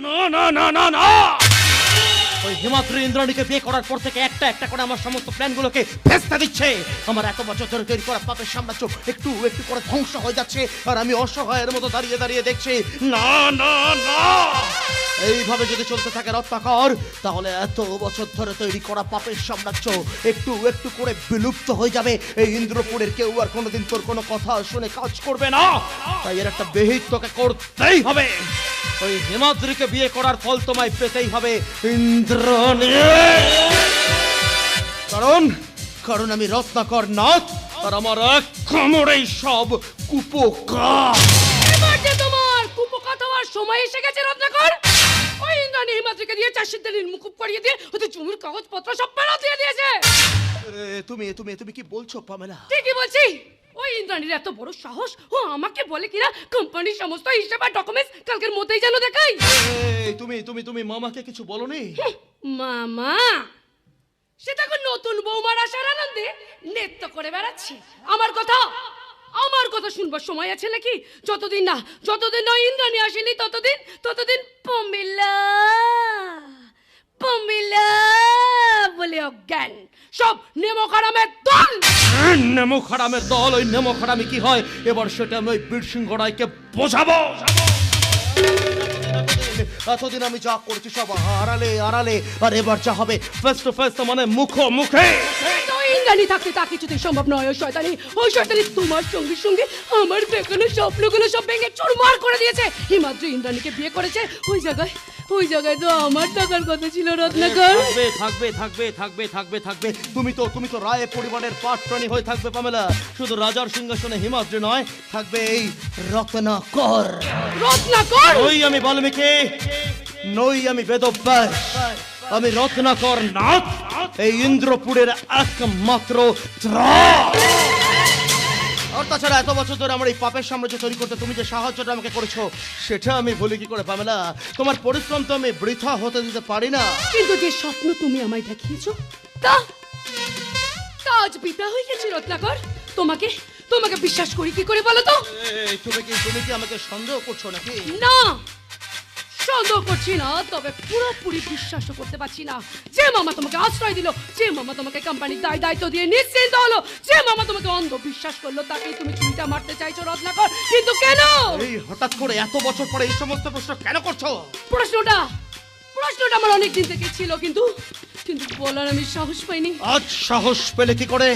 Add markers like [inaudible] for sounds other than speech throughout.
না না না না না! ওই হিমাদ্রি ইন্দ্রাণীকে বিয়ে করার পর থেকে একটা একটা করে আমার সমস্ত প্ল্যানগুলোকে ভেস্তে দিচ্ছে। আমার এত বছর ধরে তৈরি করা পাপের সাম্রাজ্য একটু একটু করে ধ্বংস হয়ে যাচ্ছে আর আমি অসহায়ের মতো দাঁড়িয়ে দাঁড়িয়ে দেখছি। না না না! এইভাবে যদি চলতে থাকে রত্নাকর, তাহলে এত বছর ধরে তৈরি করা পাপের সাম্রাজ্য একটু একটু করে বিলুপ্ত হয়ে যাবে। এই ইন্দ্রপুরের কেউ আর কোনোদিন তোর কোনো কথা শুনে কাজ করবে না। তাই এর একটা বেহিত তোকে করতেই হবে। ওই হিমাদ্রিকে বিয়ে করার ফল তোমায় পেতেই হবে। ইন্দ্রনী কারণ কারণ আমি রত্নাকর নাথ, আর আমার এক কামড়েই সব কুপোকা এবার যে তোমার সময় এসে গেছে রত্নাকর! ওই ইন্দ্রাণী হিমাদ্রিকে দিয়ে চাষির দিনের মুকুব করিয়ে দিয়ে ওদের জমির কাগজপত্র সব ফেরত দিয়ে দিয়েছে। তুমি তুমি তুমি কি বলছো পামেলা? ঠিকই বলছি। ওই ইন্দ্রাণীর এত বড় সাহস ও আমাকে বলে কিনা কোম্পানির সমস্ত হিসাব আর ডকুমেন্টস কালকের মধ্যেই যেন দেখাই। তুমি তুমি তুমি মামাকে কিছু বলনি? মামা সে তখন নতুন বৌমার আসার আনন্দে নৃত্য করে বেড়াচ্ছে। আমার কথা আমার কথা শুনবার সময় আছে নাকি? যতদিন না যতদিন না ইন্দ্রাণী আসেনি ততদিন ততদিন পমিলা পমিলা বলে অজ্ঞান। সব নেমো খারামের দল! নেমো খারামের দল ওই নেমো খারামি কি হয়? এবার সেটা আমি ওই বীর সিংহ রায়কে বোঝাবো। এতদিন আমি যা করছি সব আড়ালে আড়ালে আর এবার যা হবে ফেস টু ফেস মানে মুখ মুখে ইন্দ্রাণী থাকতে তা কিছুতেই সম্ভব নয় ওই শয়তানি। ওই শয়তানি তোমার সঙ্গে সঙ্গে আমার দেখানো স্বপ্নগুলো সব ভেঙে চুরমার করে দিয়েছে। হিমাদ্রি ইন্দ্রাণীকে বিয়ে করেছে। ওই জায়গায় ওই জায়গায় তো আমার কথা ছিল রত্নাকর। থাকবে থাকবে থাকবে থাকবে থাকবে থাকবে। তুমি তো তুমি তো রায় পরিবারের হয়ে থাকবে পামেলা। শুধু রাজার সিংহাসনে হিমাদ্রি নয় থাকবে এই রত্নাকর। রত্নাকর? নই আমি বাল্মীকি নই আমি বেদব্যাস। আমি রত্নাকর নাথ। এই ইন্দ্রপুরের একমাত্র আর তাছাড়া এত বছর ধরে আমার এই পাপের সাম্রাজ্য তৈরি করতে তুমি যে সাহায্যটা আমাকে করেছ সেটা আমি বলি কি করে পামেলা তোমার পরিশ্রম তো আমি বৃথা হতে দিতে পারি না। কিন্তু যে স্বপ্ন তুমি আমায় দেখিয়েছো তা? তা আজ পিতা হয়ে গেছে রত্নাকর। তোমাকে তোমাকে বিশ্বাস করি কি করে বলো তো? এই, তুমি কি তুমি কি আমাকে সন্দেহ করছ নাকি? না! সন্দেহ করছি না তবে পুরোপুরি বিশ্বাসও করতে পারছি না। যে মামা তোমাকে আশ্রয় দিল যে মামা তোমাকে কোম্পানির দায় দায়িত্ব দিয়ে নিশ্চিন্ত হলো যে মামা তোমাকে অন্ধ বিশ্বাস করল তাকে তুমি চিন্তা মারতে চাইছো রত্নাকর। কিন্তু কেন? এই হঠাৎ করে এত বছর পরে এই সমস্ত প্রশ্ন কেন করছ? প্রশ্নটা প্রশ্নটা আমার অনেক দিন থেকে ছিল কিন্তু কিন্তু বলার আমি সাহস পাইনি। আজ সাহস পেলে কি করে?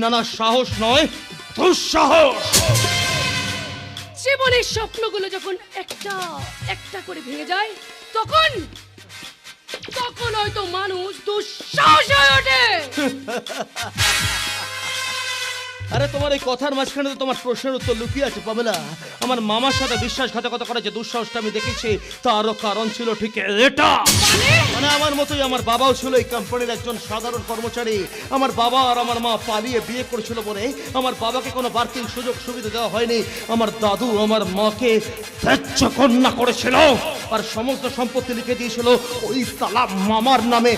না না সাহস নয় দুঃসাহস! জীবনের স্বপ্নগুলো যখন একটা একটা করে ভেঙে যায়, তখন তখন হয়তো মানুষ দুঃসাহস হয়ে ওঠে। [laughs] আরে তোমার এই কথার মাঝখানে তো তোমার প্রশ্নের উত্তর লুকিয়ে আছে পামেলা আমার মামার সাথে বিশ্বাসঘাতকতা করে যে দুঃসাহসটা আমি দেখেছি। তারও কারণ ছিল ঠিক এটা। মানে আমার মতোই আমার বাবাও ছিল এই কোম্পানির একজন সাধারণ কর্মচারী। আমার বাবা আর আমার মা পালিয়ে বিয়ে করেছিল বলে আমার বাবাকে কোনো বাড়তি সুযোগ সুবিধা দেওয়া হয়নি। আমার দাদু আমার মাকে ত্যায্য কন্যা করেছিল। আর সমস্ত সম্পত্তি লিখে দিয়েছিল ওই সালা মামার নামে।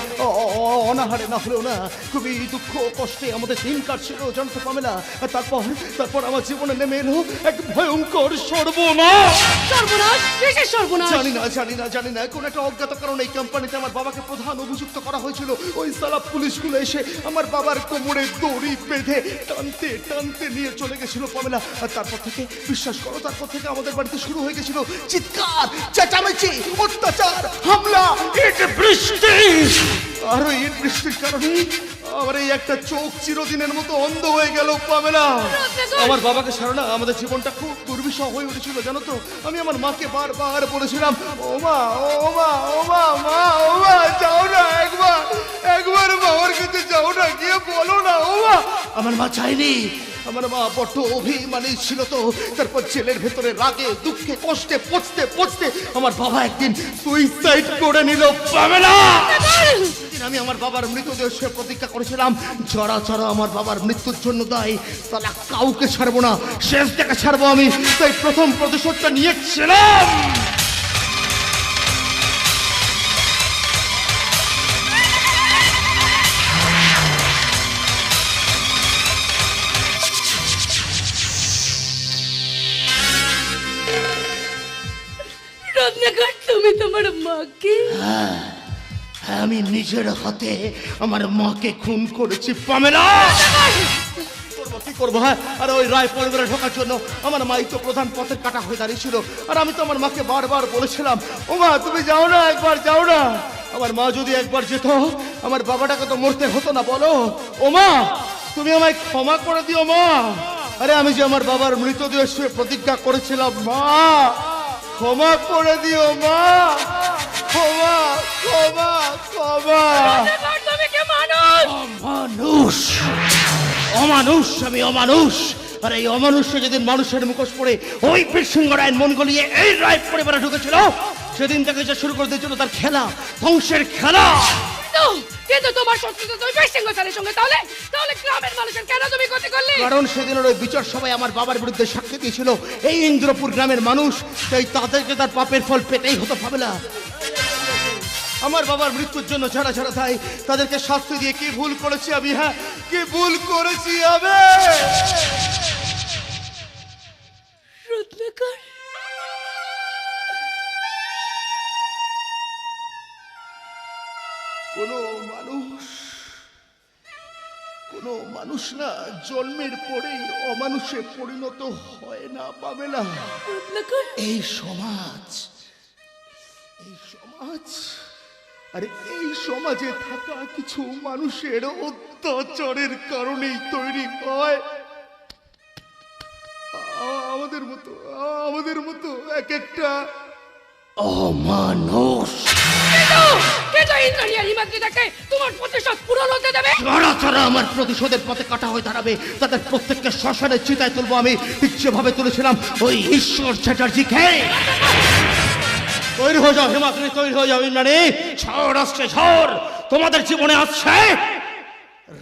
অনাহারে না হলেও না, খুবই দুঃখ কষ্টে আমাদের দিন কাটছিল, জানতে পামেলা আর তারপর তারপর আমার জীবনে নেমে এলো এক ভয়ঙ্কর সর্বনাশ। সর্বনাশ? কিসের সর্বনাশ? জানি না জানি না জানি না কোন একটা অজ্ঞাত কারণে এই কোম্পানিতে আমার বাবাকে প্রধান অভিযুক্ত করা হয়েছিল। ওই সালা পুলিশগুলো এসে আমার বাবার কোমরে দড়ি বেঁধে টানতে টানতে নিয়ে চলে গেছিল পামেলা। আর তারপর থেকে বিশ্বাস করো তারপর থেকে আমাদের বাড়িতে শুরু হয়ে গেছিল চিৎকার চেঁচামেচি অত্যাচার হামলা ইট বৃষ্টি। আর ওই ইট বৃষ্টির কারণে আমার এই একটা চোখ চিরদিনের মতো অন্ধ হয়ে গেল পামেলা আমার বাবাকে না, আমাদের জীবনটা খুব দুর্বিষহ হয়ে উঠেছিল, জানো তো? আমি আমার মাকে বারবার বলেছিলাম, ও মা ও মা ও মা মা, ও মা, যাও না একবার একবার বাবার কাছে যাও না, গিয়ে বলো না, ও মা। আমার মা চাইনি আমার মা বড্ড অভিমানী ছিল তো। তারপর জেলের ভেতরে রাগে, দুঃখে, কষ্টে, পচতে পচতে আমার বাবা একদিন সুইসাইড করে নিল পামেলা সেদিন আমি আমার বাবার মৃতদেহ সে প্রতিজ্ঞা করেছিলাম। যারা যারা আমার বাবার মৃত্যুর জন্য দায়ী তারা কাউকে ছাড়বো না শেষ দেখা ছাড়বো আমি তাই প্রথম প্রতিশোধটা নিয়েছিলাম। রত্নাকর তুমি তোমার মাকে? হ্যাঁ, আমি নিজের হাতে আমার মাকে খুন করেছি পামেলা কি করব হ্যাঁ? আর ওই রায় পরিবারে ঢোকার জন্য আমার মাই তো প্রধান পথের কাটা হয়ে দাঁড়িয়েছিল। আর আমি তো আমার মাকে বারবার বলেছিলাম, ও মা, তুমি যাও না, একবার যাও না। আমার মা যদি একবার যেত, আমার বাবাটাকে তো মরতে হতো না, বলো। ও মা, তুমি আমায় ক্ষমা করে দিও, মা। আরে, আমি যে আমার বাবার মৃতদেহ শুয়ে প্রতিজ্ঞা করেছিলাম, মা, ক্ষমা করে দিও, মা। ক্ষমা ক্ষমা ক্ষমা। তুমি কে মানুষ অমানুষ। অমানুষ আমি অমানুষ। আর এই অমানুষে যেদিন মানুষের মুখোশ পড়ে ওই বীরসিংহ রায়ের মন গলিয়ে এই রায় পরিবারে ঢুকেছিল। সেদিন থেকে যে শুরু করে দিয়েছিল তার খেলা ধ্বংসের খেলা। কিন্তু তোমার শত্রুতা তুমি সঙ্গে তাহলে? তাহলে গ্রামের মানুষের কেন তুমি ক্ষতি করলে? কারণ সেদিনের ওই বিচার সভায় আমার বাবার বিরুদ্ধে সাক্ষী দিয়েছিল এই ইন্দ্রপুর গ্রামের মানুষ তাই তাদেরকে তার পাপের ফল পেতেই হতো না আমার বাবার মৃত্যুর জন্য যারা যারা তাই তাদেরকে শাস্তি দিয়ে কি ভুল করেছি আমি হ্যাঁ? কি ভুল করেছি আমি? রত্নাকর কোনো মানুষ কোনো মানুষ না জন্মের পরেই অমানুষে পরিণত হয় না পাবে না। এই সমাজ এই সমাজ আরে এই সমাজে থাকা কিছু মানুষের অত্যাচারের কারণেই তৈরি হয়। আমাদের মতো আমাদের মতো এক একটা অমানুষ তোমার প্রতিশোধ পূরণ হতে দেবে? যারা যারা আমার প্রতিশোধের পথে কাটা হয়ে দাঁড়াবে। তাদের প্রত্যেককে শ্মশানে চিতায় তুলবো আমি। যেভাবে তুলেছিলাম ওই ঈশ্বর চ্যাটার্জিকে তৈরি হয়ে যাও হিমাদ্রি তৈরি হয়ে যাও, ইন্দ্রাণী। ঝড় আসছে, ঝড়। তোমাদের জীবনে আসছে।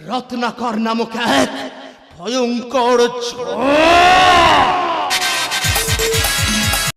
রত্নাকর নামক এক ভয়ঙ্কর ঝড়।